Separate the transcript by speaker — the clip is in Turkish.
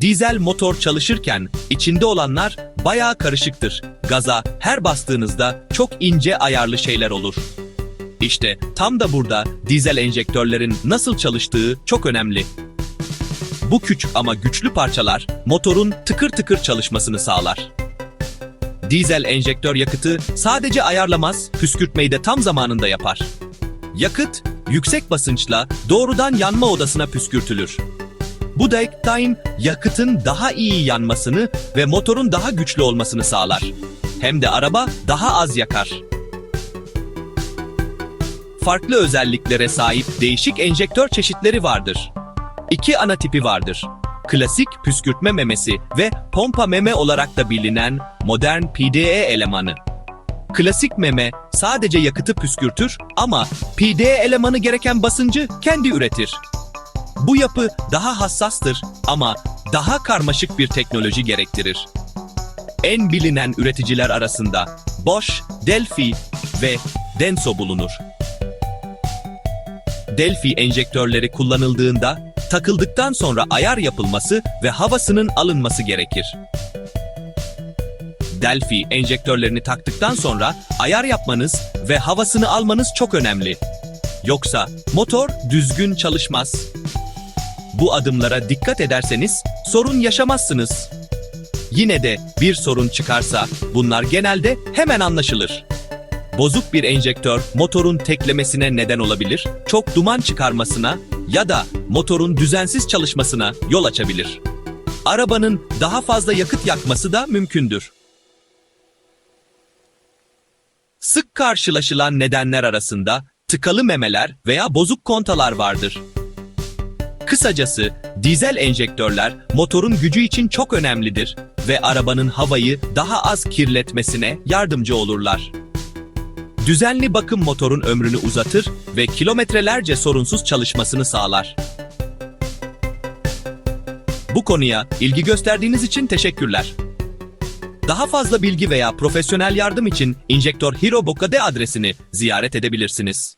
Speaker 1: Dizel motor çalışırken içinde olanlar bayağı karışıktır. Gaza her bastığınızda çok ince ayarlı şeyler olur. İşte tam da burada dizel enjektörlerin nasıl çalıştığı çok önemli. Bu küçük ama güçlü parçalar motorun tıkır tıkır çalışmasını sağlar. Dizel enjektör yakıtı sadece ayarlamaz, püskürtmeyi de tam zamanında yapar. Yakıt yüksek basınçla doğrudan yanma odasına püskürtülür. Bu da time yakıtın daha iyi yanmasını ve motorun daha güçlü olmasını sağlar. Hem de araba daha az yakar. Farklı özelliklere sahip değişik enjektör çeşitleri vardır. İki ana tipi vardır. Klasik püskürtme memesi ve pompa meme olarak da bilinen modern PDE elemanı. Klasik meme sadece yakıtı püskürtür ama PDE elemanı gereken basıncı kendi üretir. Bu yapı daha hassastır ama daha karmaşık bir teknoloji gerektirir. En bilinen üreticiler arasında Bosch, Delphi ve Denso bulunur. Delphi enjektörleri kullanıldığında takıldıktan sonra ayar yapılması ve havasının alınması gerekir. Delphi enjektörlerini taktıktan sonra ayar yapmanız ve havasını almanız çok önemli. Yoksa motor düzgün çalışmaz. Bu adımlara dikkat ederseniz sorun yaşamazsınız. Yine de bir sorun çıkarsa bunlar genelde hemen anlaşılır. Bozuk bir enjektör motorun teklemesine neden olabilir, çok duman çıkarmasına ya da motorun düzensiz çalışmasına yol açabilir. Arabanın daha fazla yakıt yakması da mümkündür. Sık karşılaşılan nedenler arasında tıkalı memeler veya bozuk kontalar vardır. Kısacası dizel enjektörler motorun gücü için çok önemlidir ve arabanın havayı daha az kirletmesine yardımcı olurlar. Düzenli bakım motorun ömrünü uzatır ve kilometrelerce sorunsuz çalışmasını sağlar. Bu konuya ilgi gösterdiğiniz için teşekkürler. Daha fazla bilgi veya profesyonel yardım için Injector Hero Bokade adresini ziyaret edebilirsiniz.